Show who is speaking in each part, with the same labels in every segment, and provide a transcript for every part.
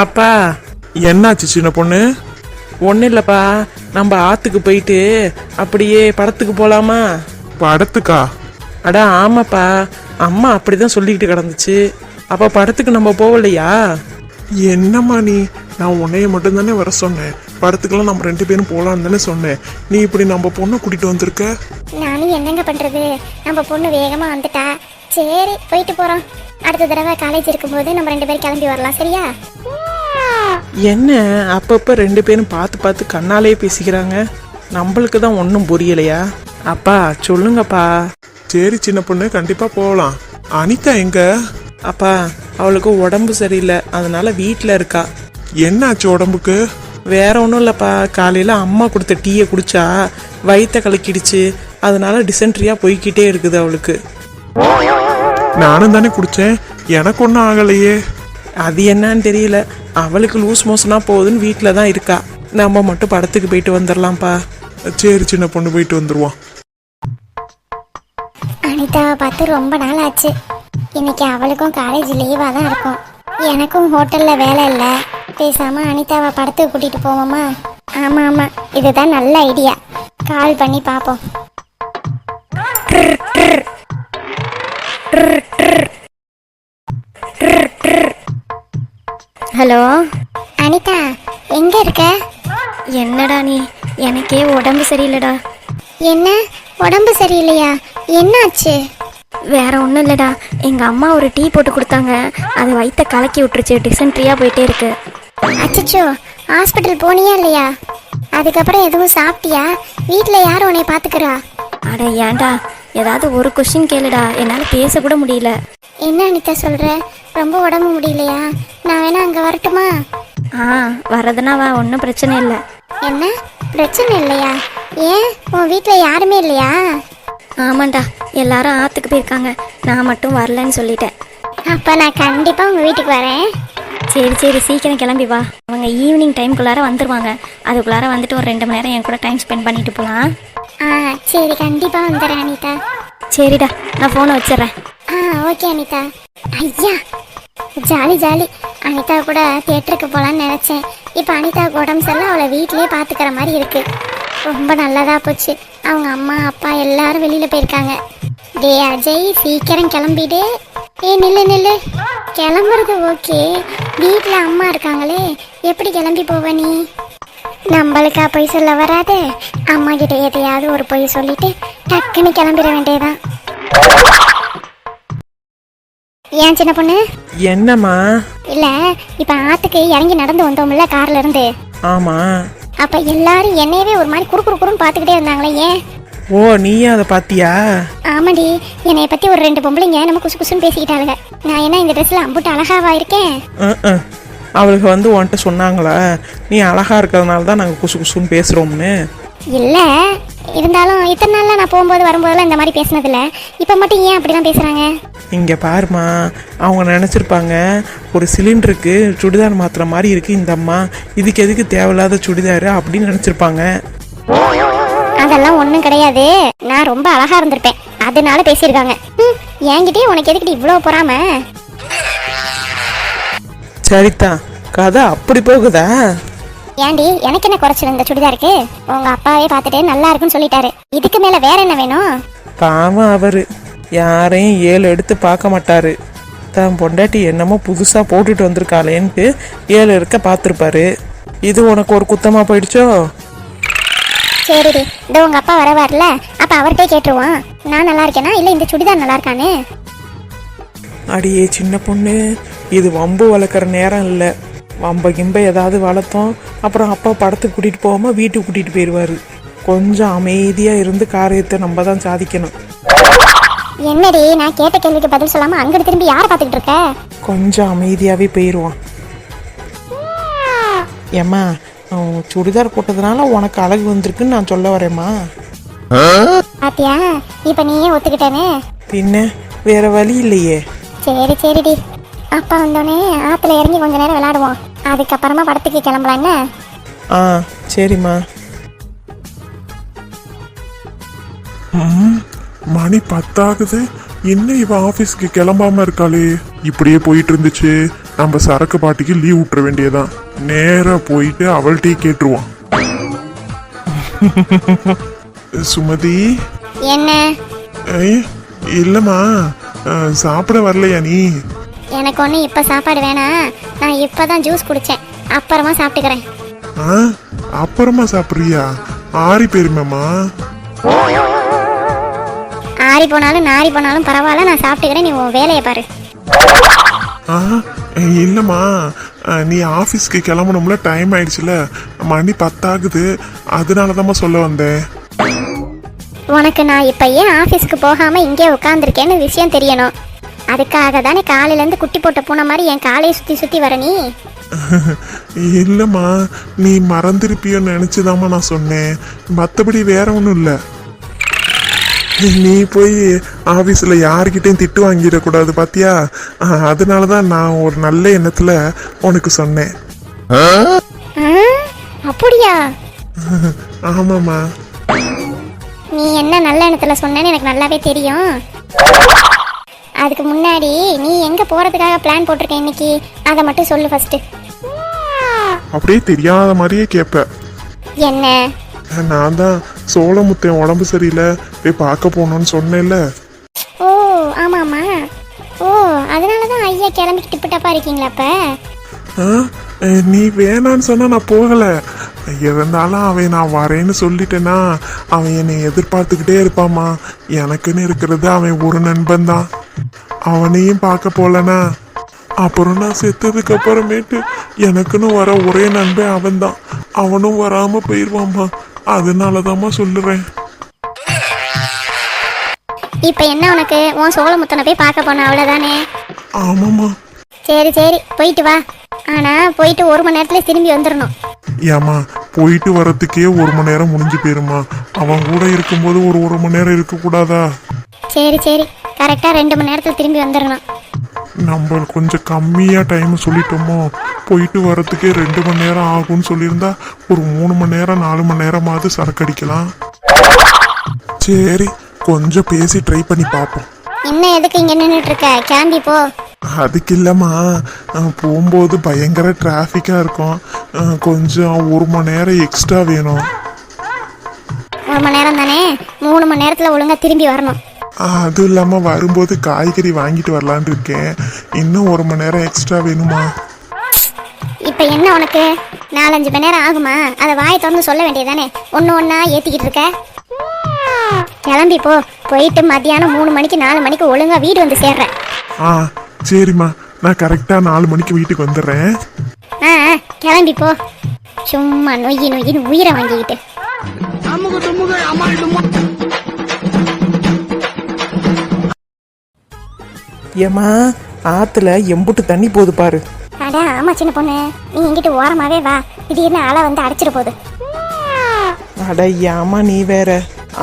Speaker 1: அப்பா.
Speaker 2: என்னாச்சு சின்ன பொண்ணு?
Speaker 1: ஒன்றும் இல்லைப்பா. நம்ம ஆற்றுக்கு போயிட்டு அப்படியே படத்துக்கு போகலாமா
Speaker 2: படத்துக்கா?
Speaker 1: அட ஆமாப்பா. அம்மா அப்படிதான் சொல்லிக்கிட்டு கிடந்துச்சு. அப்போ படத்துக்கு நம்ம போகலையா?
Speaker 2: என்னம்மா நீ? நான் உன்னைய மட்டும் தானே வர சொன்னேன். படத்துக்கெல்லாம் நம்ம ரெண்டு பேரும் போலான்னு தானே சொன்னேன். நீ இப்படி நம்ம பொண்ணை கூட்டிட்டு வந்திருக்க?
Speaker 3: நானும் என்னங்க பண்றது? நம்ம பொண்ணு வேகமா வந்துட்டா. சரி போயிட்டு போறோம். அடுத்த தடவை காலேஜ் இருக்கும்போது நம்ம ரெண்டு பேரும் கிளம்பி வரலாம். சரியா?
Speaker 1: என்ன? அப்பப்போ ரெண்டு பேரும் பார்த்து பார்த்து கண்ணாலே பேசிக்கிறாங்க. நம்மளுக்கு தான் ஒன்றும் புரியலையா? அப்பா சொல்லுங்கப்பா.
Speaker 2: சரி சின்ன பொண்ணு கண்டிப்பா போகலாம். அனிதா எங்க?
Speaker 1: அப்பா அவளுக்கு உடம்பு சரியில்லை. அதனால வீட்டில் இருக்கா.
Speaker 2: என்னாச்சு உடம்புக்கு?
Speaker 1: வேற ஒன்றும் இல்லைப்பா. காலையில் அம்மா கொடுத்த டீயை குடிச்சா வயிற்ற கலக்கிடுச்சு. அதனால டிசென்ட்ரியாக போய்க்கிட்டே இருக்குது அவளுக்கு.
Speaker 2: நானும் தானே குடிச்சேன். எனக்கு ஒன்றும் ஆகலையே.
Speaker 1: அது என்னன்னு தெரியல. அவளுக்கு லூஸ் மோஷனாக போகுதுன்னு வீட்டில் தான் இருக்கா. நம்ம மட்டும் படத்துக்கு போயிட்டு வந்துடலாம்ப்பா
Speaker 2: சரி சின்ன பொண்ணு போயிட்டு வந்துருவோம்
Speaker 3: அனிதாவை பார்த்து ரொம்ப நாள் ஆச்சு இன்னைக்கு அவளுக்கும் காலேஜ் லீவாக தான் இருக்கும். எனக்கும் ஹோட்டலில் வேலை இல்லை. பேசாம அனிதாவை படத்துக்கு கூட்டிட்டு போவோமா? ஆமாம் ஆமாம் இதுதான் நல்ல ஐடியா கால் பண்ணி பார்ப்போம்.
Speaker 4: ஹலோ?
Speaker 3: அனிதா எங்க இருக்க?
Speaker 4: என்னடா நீ? எனக்கே உடம்பு சரியில்லைடா.
Speaker 3: என்ன? உடம்பு சரியில்லையா? என்னாச்சு?
Speaker 4: வேற ஒன்றும் இல்லைடா. எங்கள் அம்மா ஒரு டீ போட்டு கொடுத்தாங்க. அது வயிற்ற கலக்கி விட்டுருச்சு. டிசென்ட்ரியாக போயிட்டே இருக்கு.
Speaker 3: அச்சச்சோ ஹாஸ்பிட்டல் போனியா இல்லையா? அதுக்கப்புறம் எதுவும் சாப்பிட்டியா? வீட்டில் யார் உன்னை பார்த்துக்கிறா?
Speaker 4: அட ஏன்டா ஏதாவது ஒரு கொஷின் கேளுடா. என்னால் பேசக்கூட முடியல.
Speaker 3: என்ன அனிதா சொல்ற? ரொம்ப உடம்பு முடியலையா? நான் வேணா அங்கே வரட்டுமா?
Speaker 4: ஆ வர்றதுனா வா ஒன்றும் பிரச்சனை இல்லை.
Speaker 3: என்ன? பிரச்சனை இல்லையா? ஏன்? உன் வீட்டில் யாருமே இல்லையா?
Speaker 4: ஆமாண்டா எல்லாரும் ஆற்றுக்கு போயிருக்காங்க. நான் மட்டும் வரலன்னு சொல்லிட்டேன்.
Speaker 3: அப்போ நான் கண்டிப்பாக உங்கள் வீட்டுக்கு வரேன்.
Speaker 4: சரி சரி சீக்கிரம் கிளம்பி வா. அவங்க ஈவினிங் டைம்குள்ளார வந்துருவாங்க. அதுக்குள்ளார வந்துட்டு ஒரு ரெண்டு மணி நேரம் என் கூட டைம் ஸ்பெண்ட் பண்ணிட்டு போகலாம்
Speaker 3: ஆ சரி கண்டிப்பாக வந்துடுறேன் அனிதா.
Speaker 4: சரிடா நான் ஃபோனை வச்சிடுறேன்.
Speaker 3: ஆ ஓகே அனிதா. ஐயா ஜாலி ஜாலி. அனிதா கூட தியேட்டருக்கு போகலான்னு நினச்சேன். இப்போ அனிதாவுக்கு உடம்பு சரியில்லை அவளை வீட்டிலேயே பார்த்துக்கிற மாதிரி இருக்கு. ரொம்ப நல்லதா போச்சு. அவங்க அம்மா அப்பா எல்லாரும் வெளியில் போயிருக்காங்க. டே அஜய் சீக்கிரம் கிளம்பிடு. ஏ நில்லு நில்லு. கிளம்புறது ஓகே வீட்டில் அம்மா இருக்காங்களே எப்படி கிளம்பி போவ நீ? நம்மளுக்கா பொய் சொல்ல வராது. அம்மா கிட்ட எதையாவது ஒரு பொய் சொல்லிட்டு டக்குன்னு கிளம்பிட வேண்டியதான் ஏன் சின்ன பொண்ணு?
Speaker 1: என்னம்மா?
Speaker 3: இல்ல இப்ப ஆத்துக்கு இறங்கி நடந்து வந்தோம்ல கார்ல இருந்து
Speaker 1: ஆமாம்
Speaker 3: அப்ப எல்லாரும் என்னையவே ஒரு மாதிரி குறு குறு குறுன்னு பாத்துக்கிட்டே இருந்தாங்களே ஏன்?
Speaker 1: ஓ நீயே அதை பார்த்தியா
Speaker 3: ஆமாடி என்னைய பத்தி ஒரு ரெண்டு பொம்பளைங்க நம்ம குசு குசுன்னு பேசிக்கிட்டாளுங்க. நான் என்ன இந்த ட்ரெஸ்ல அம்புட்டு அழகாவா இருக்கேன்.
Speaker 1: அவளுக்கு வந்து உன்கிட்ட சொன்னாங்களா நீ அழகா இருக்கிறதுனால தான் நாங்கள் குசு குசுன்னு பேசுகிறோம்னு
Speaker 3: இல்ல இருந்தாலும் இத்தனை நாள்ல நான் போகும்போது வரும்போதெல்லாம் இந்த மாதிரி பேசினதில்ல. இப்ப மட்டும் ஏன் அப்படிலாம் பேசுறாங்க?
Speaker 1: இங்கே பாருமா அவங்க நினச்சிருப்பாங்க ஒரு சிலிண்டருக்கு சுடிதார் மாத்துற மாதிரி இருக்கு இந்த அம்மா. இதுக்கு எதுக்கு தேவையில்லாத சுடிதார் அப்படின்னு நினச்சிருப்பாங்க.
Speaker 3: அதெல்லாம் ஒண்ணும் கிடையாது. நான் ரொம்ப அழகா இருந்திருப்பேன். அதனால பேசியிருக்காங்க. ம், என்கிட்டயே உனக்கு எதுக்கிட்டு இவ்வளவு பொறாம?
Speaker 1: சரிதான் கதை அப்படி போகுதா?
Speaker 3: ஏண்டி எனக்கு என்ன குறைச்சல்? இந்த சுடிதாருக்கு? உங்க அப்பாவே பார்த்துட்டு நல்லா இருக்குன்னு சொல்லிட்டாரு. இதுக்கு மேல வேற என்ன வேணும்?
Speaker 1: பாவம் அவர். யாரையும் ஏழு எடுத்து பார்க்க மாட்டாரு. தான் பொண்டாட்டி என்னமோ புதுசாக போட்டுட்டு வந்திருக்காளேன்ட்டு ஏழு இருக்க பார்த்துருப்பாரு. இது உனக்கு ஒரு குத்தமாக போயிடுச்சோ?
Speaker 3: சரிடி. இந்த உங்க அப்பா வர வரல. அப்ப அவர்கிட்டே கேட்டுருவான் நான் நல்லா இருக்கேனா? இல்ல இந்த சுடிதார் நல்லா இருக்கானு
Speaker 1: அடியே சின்ன பொண்ணு. இது வம்பு வளர்க்குற நேரம் இல்லை. வம்ப கிம்ப ஏதாவது வளர்த்தோம் அப்புறம் அப்பா படத்துக்கு கூட்டிகிட்டு போகாமல் வீட்டுக்கு கூட்டிகிட்டு போயிடுவார் கொஞ்சம் அமைதியாக இருந்து காரியத்தை நம்ம தான் சாதிக்கணும்.
Speaker 3: என்னடி நான் கேட்ட கேள்விக்கு பதில் சொல்லாம அங்கிட்டு திரும்பி யாரை பார்த்துக்கிட்டு இருக்க?
Speaker 1: கொஞ்சம் அமைதியாகவே போயிடுவான் ஏம்மா அவன் சுடிதார் போட்டதுனால உனக்கு அழகு வந்திருக்குன்னு நான் சொல்ல வரேம்மா.
Speaker 3: பாத்தியா இப்ப நீயே ஒத்துக்கிட்டேனே
Speaker 1: பின்ன வேற வழி இல்லையே.
Speaker 3: சரி சரிடி. அப்பா வந்தோடனே ஆத்துல இறங்கி கொஞ்ச நேரம் விளையாடுவோம். அதுக்கப்புறமா படத்துக்கு கிளம்பலாம் என்ன?
Speaker 1: ஆ சரிம்மா.
Speaker 2: மணி பத்தாகுது. இன்னும் இவ ஆபீஸ்க்கு கிளம்பாம இருக்காளே. இப்படியே போயிட்டு இருந்துச்சு நம்ம சரக்கு பாட்டிக்கு லீவ் விட்டுற வேண்டியதான் நேரா போயிட்டு அவள்கிட்டயே கேட்டுருவான். சுமதி?
Speaker 3: என்ன?
Speaker 2: ஐய், இல்லம்மா. சாப்பிட வரலையா நீ?
Speaker 3: எனக்கு ஒன்றும் இப்போ சாப்பாடு வேணாம் நான் இப்போ தான் ஜூஸ் குடித்தேன் அப்புறமா சாப்பிட்டுக்கிறேன்.
Speaker 2: ஆ? அப்புறமா சாப்பிட்றியா? ஆறி போயிருமேம்மா
Speaker 3: ஆறி போனாலும் நாரி போனாலும் பரவாயில்ல நான் சாப்பிட்டுக்கிறேன். நீ உன் வேலையை பாரு.
Speaker 2: ஆ? இல்லைம்மா. நீ ஆஃபீஸ்க்கு கிளம்பணும்ல டைம் ஆயிடுச்சுல. மணி பத்தாகுது. அதனால தாம்மா சொல்ல வந்தேன்.
Speaker 3: உனக்கு நான் இப்போ ஏன் ஆஃபீஸ்க்கு போகாமல் இங்கே உட்காந்துருக்கேன்னு விஷயம் தெரியணும். அதுக்காக தானே காலையிலேருந்து குட்டி போட்ட பூனை மாதிரி என் காலையை சுற்றி சுற்றி வர நீ?
Speaker 2: இல்லைம்மா நீ மறந்துருப்பியோன்னு நினச்சிதாம்மா நான் சொன்னேன். மற்றபடி வேற ஒன்றும் இல்லை. நீ போய் ஆஃபீஸில் யாருக்கிட்டையும் திட்டு வாங்கிடக்கூடாது பாத்தியா? அதனால தான் நான் ஒரு நல்ல எண்ணத்தில் உனக்கு சொன்னேன்?
Speaker 3: அப்படியா?
Speaker 2: ஆமாம்மா.
Speaker 3: நீ என்ன நல்ல எண்ணத்துல சொன்னேன்னு எனக்கு நல்லாவே தெரியும். அதுக்கு முன்னாடி நீ எங்க போறதுக்காக பிளான் போட்டிருக்க இன்னைக்கு? அதை மட்டும் சொல்லு ஃபர்ஸ்ட்
Speaker 2: அப்படியே தெரியாத மாதிரியே கேட்ப
Speaker 3: என்ன?
Speaker 2: நான் தான் சோளமுத்தன் உடம்பு சரியில்லை போய் பார்க்க போகணும்னு சொன்னேன்ல.
Speaker 3: ஓ ஆமாமா ஓ அதனால தான் ஐயா கிளம்பி டிப்புட்டப்பா இருக்கீங்களா அப்ப?
Speaker 2: நீ வேணான்னு சொன்னா நான் போகல. இருந்தாலும் அவன் நான் வரேன்னு சொல்லிட்டேனா அவன் என்னை எதிர்பார்த்துக்கிட்டே இருப்பாம்மா. எனக்குன்னு இருக்கிறது அவன் ஒரு நண்பன் தான் அவனையும் பார்க்க போலனா? அப்புறம் நான் செத்ததுக்கு அப்புறமேட்டு எனக்குன்னு வர ஒரே நண்பன் அவன்தான். அவனும் வராம போயிடுவாம்மா அதனாலதாம்மா சொல்லுறேன்.
Speaker 3: இப்போ என்ன உனக்கு? உன் சோழமுத்தனை போய் பார்க்க போன அவ்வளோதானே
Speaker 2: ஆமாம்மா.
Speaker 3: சரி சரி. போயிட்டு வா. ஆனா போயிட்டு ஒரு மணி நேரத்துல திரும்பி வந்துடணும்
Speaker 2: ஏம்மா போயிட்டு வரத்துக்கே ஒரு மணி நேரம் முடிஞ்சு போயிருமா அவன் கூட இருக்கும்போது ஒரு ஒரு மணி நேரம் இருக்கக்கூடாதா?
Speaker 3: சரி சரி. கரெக்டாக ரெண்டு மணி நேரத்தில் திரும்பி வந்துடணும்
Speaker 2: நம்ம கொஞ்சம் கம்மியாக டைம் சொல்லிட்டோமோ? போயிட்டு வரத்துக்கே ரெண்டு மணி நேரம் ஆகும்னு சொல்லியிருந்தா ஒரு மூணு மணி நேரம் நாலு மணி நேரமாவது சரக்கு அடிக்கலாம். சரி கொஞ்சம் பேசி ட்ரை பண்ணி பார்ப்போம்.
Speaker 3: இன்னும் எதுக்கு இங்கே நின்றுட்டு இருக்க கிளம்பி போ.
Speaker 2: அதுக்கு இல்லைம்மா போகும்போது பயங்கர டிராஃபிக்காக இருக்கும். கொஞ்சம் ஒரு மணி நேரம் எக்ஸ்ட்ரா வேணும்.
Speaker 3: ஒரு மணி நேரம் தானே? மூணு மணி நேரத்தில் ஒழுங்கா திரும்பி வரணும்.
Speaker 2: அதுவும் இல்லாமல் வரும்போது காய்கறி வாங்கிட்டு வரலான்னு இருக்கேன். இன்னும் ஒரு மணி நேரம் எக்ஸ்ட்ரா வேணுமா?
Speaker 3: இப்போ என்ன உனக்கு? நாலஞ்சு மணி நேரம் ஆகுமா? அதை வாயை திறந்து சொல்ல வேண்டியதானே ஒன்று ஒன்றா ஏற்றிக்கிட்டு இருக்க? கிளம்பி போ. போயிட்டு மத்தியானம் மூணு மணிக்கு நாலு மணிக்கு ஒழுங்கா வீடு வந்து சேர்றேன்.
Speaker 2: ஆ சரிம்மா. நான் கரெக்டாக நாலு மணிக்கு வீட்டுக்கு வந்துடுறேன்.
Speaker 3: ஆ ஆ, கிளம்பி போ. சும்மா நொய்யி நொய்யின்னு உயிரை வாங்கிக்கிட்டு.
Speaker 1: ஏம்மா ஆத்துல எம்புட்டு தண்ணி போகுது பாரு.
Speaker 3: அட ஆமா சின்ன பொண்ணு. நீ எங்கிட்ட ஓரமாவே வா. திடீர்னு அலை வந்து அடைச்சிட்டு போகுது.
Speaker 1: அட ஏம்மா நீ வேற.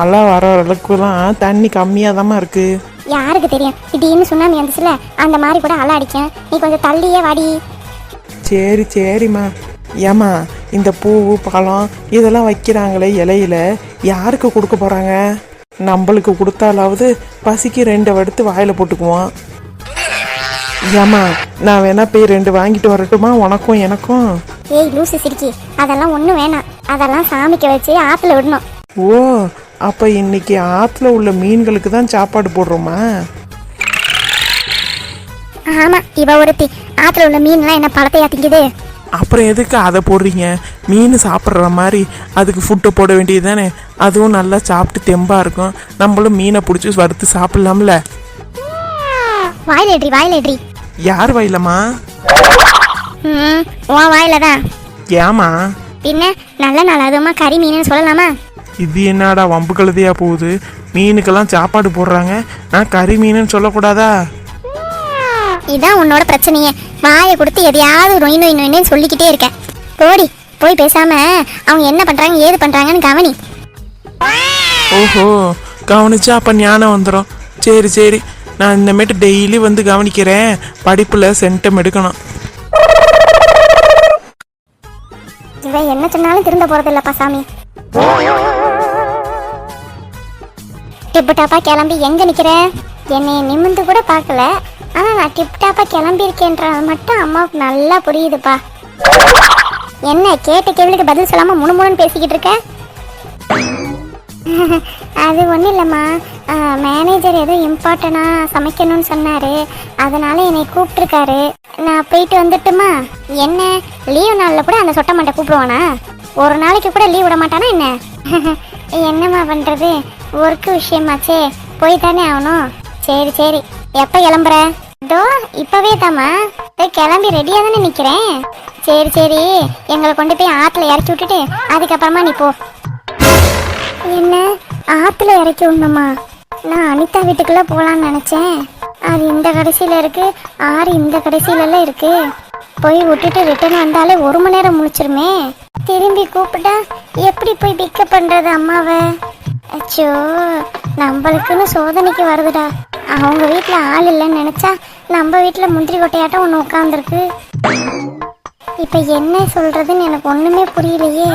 Speaker 1: அலை வர அளவுக்குலாம் தண்ணி கம்மியாக இருக்கு.
Speaker 3: யாருக்கு தெரியும்? திடீர்னு சுனாமி வந்துச்சுல அந்த மாதிரி கூட அலை அடிக்கும் நீ கொஞ்சம் தள்ளியே வாடி.
Speaker 1: சரி சரிம்மா. ஏம்மா இந்த பூவு பழம் இதெல்லாம் வைக்கிறாங்களே இலையில. யாருக்கு கொடுக்க போறாங்க? நம்மளுக்கு கொடுத்தாலாவது பசிக்கு ரெண்டு எடுத்து வாயில போட்டுக்குவோம். ஏம்மா நான் வேணா போய் ரெண்டு வாங்கிட்டு வரட்டுமா? உனக்கும் எனக்கும்.
Speaker 3: ஏய் லூசு சிரிக்கி. அதெல்லாம் ஒன்றும் வேணாம். அதெல்லாம் சாமிக்கு வச்சு ஆற்றுல விடணும்.
Speaker 1: ஓ அப்ப இன்னைக்கு ஆத்துல உள்ள மீன்களுக்கு தான் சாப்பாடு போடுறோமா?
Speaker 3: ஆமா இவ ஒருத்தி. ஆற்றுல உள்ள மீன்லாம் என்ன பழத்தையா திங்குது?
Speaker 1: அப்புறம் எதுக்கு அதை போடுறீங்க? மீன் சாப்பிட்ற மாதிரி அதுக்கு ஃபுட்டை போட வேண்டியது தானே அதுவும் நல்லா சாப்பிட்டு தெம்பா இருக்கும். நம்மளும் மீனை பிடிச்சி வறுத்து சாப்பிட்லாம்ல.
Speaker 3: வாயிலேட்ரி வாயிலேட்ரி
Speaker 1: யார் வயலம்மா?
Speaker 3: ம் உன் வாயில தான்
Speaker 1: ஏமா
Speaker 3: பின்ன நல்ல நாள் அதுவுமா கறி மீன் சொல்லலாமா?
Speaker 1: இது என்னடா வம்பு கழுதையா போகுது? மீனுக்கெல்லாம் சாப்பாடு போடுறாங்க. நான் கறி மீனுன்னு சொல்லக்கூடாதா?
Speaker 3: இதான் உன்னோட பிரச்சனையே. வாயை கொடுத்து எதையாவது நொய் நொய் நொய்னு சொல்லிக்கிட்டே இருக்க. போடி போய் பேசாம அவங்க என்ன பண்றாங்க ஏது பண்றாங்கன்னு கவனி.
Speaker 1: ஓஹோ கவனிச்சா அப்போ ஞானம் வந்துடும் சரி சரி. நான் இந்தமேட்டு டெய்லி வந்து கவனிக்கிறேன். படிப்பில் சென்டம் எடுக்கணும்.
Speaker 3: என்ன சொன்னாலும் திரும்ப போறது இல்லப்பா சாமி. டிப்டாப்பா கிளம்பி எங்க நிக்கிற? என்னை நிமிந்து கூட பார்க்கல. ஆனா நான் டிப்டாப்பா கிளம்பியிருக்கேன்றது மட்டும் அம்மாவுக்கு நல்லா புரியுதுப்பா. என்ன கேட்ட கேள்விக்கு பதில் சொல்லாம முணுமுணுன்னு பேசிக்கிட்டு இருக்க? அது ஒன்றும் இல்லைம்மா. மேனேஜர் ஏதோ இம்பார்ட்டனாக சமைக்கணும்னு சொன்னார். அதனால என்னை கூப்பிட்ருக்காரு நான் போயிட்டு வந்துட்டுமா? என்ன? லீவ் நாளில் கூட அந்த சொட்ட மாட்டை கூப்பிடுவானா? ஒரு நாளைக்கு கூட லீவ் விட மாட்டானா என்ன? என்னம்மா பண்ணுறது ஒர்க்கு விஷயமாச்சே. போய் தானே ஆகணும். சரி சரி. எப்போ கிளம்புற? இதோ இப்போவே தாம்மா. போய் கிளம்பி ரெடியாக தானே நிற்கிறேன் சரி சரி. எங்களை கொண்டு போய் ஆற்றுல இறக்கி விட்டுட்டு அதுக்கப்புறமா நீ போ. என்ன? ஆத்துல இறக்கி விடணுமா? நான் அனிதா வீட்டுக்குள்ள போலான்னு நினைச்சேன். அது இந்த கடைசியில இருக்கு ஆறு இந்த கடைசியில இருக்கு. போய் விட்டுட்டு ரிட்டர்ன் வந்தாலே ஒரு மணி நேரம் முடிச்சிருமே திரும்பி கூப்பிட்டா எப்படி போய் பிக்கப் பண்றது அம்மாவை? அச்சோ நம்மளுக்குன்னு சோதனைக்கு வருதுடா. அவங்க வீட்டில் ஆள் இல்லைன்னு நினைச்சா நம்ம வீட்டில் முந்திரி கொட்டையாட்டம் ஒன்று உட்காந்துருக்கு இப்ப என்ன சொல்றதுன்னு எனக்கு ஒண்ணுமே புரியலையே.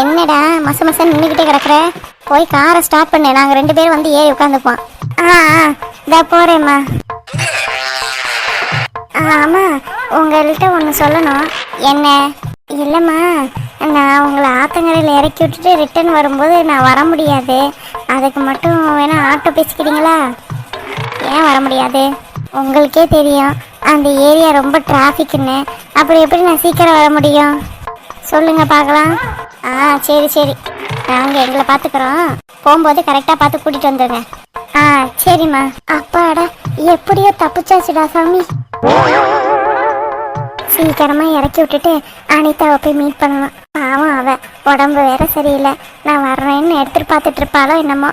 Speaker 3: என்னடா மச மச நின்றுக்கிட்டே கிடக்குற? போய் காரை ஸ்டார்ட் பண்ணு. நாங்கள் ரெண்டு பேரும் வந்து ஏறி உட்காந்துப்போம் ஆ ஆ இதா போறேம்மா. ஆ, ஆமா உங்கள்கிட்ட ஒன்று சொல்லணும். என்ன? இல்லைம்மா நான் உங்களை ஆத்தங்கரையில் இறக்கி விட்டுட்டு ரிட்டர்ன் வரும்போது நான் வர முடியாது. அதுக்கு மட்டும் வேணா ஆட்டோ பேசிக்கிறீங்களா? ஏன் வர முடியாது? உங்களுக்கே தெரியும். அந்த ஏரியா ரொம்ப டிராஃபிக்னு அப்புறம் எப்படி நான் சீக்கிரம் வர முடியும்? சொல்லுங்க பார்க்கலாம். ஆ சரி சரி. நாங்கள் எங்களை பார்த்துக்குறோம் போகும்போது கரெக்டாக பார்த்து கூட்டிகிட்டு வந்துடுங்க ஆ சரிம்மா. அப்பாடா எப்படியோ தப்பிச்சாச்சுடா சாமி. சீக்கிரமா இறக்கி விட்டுட்டு அனிதாவை போய் மீட் பண்ணலாம். பாவம் அவ. உடம்பு வேற சரியில்லை. நான் வர்றேன்னு எடுத்துட்டு பார்த்துட்டு இருப்பாளோ என்னமோ.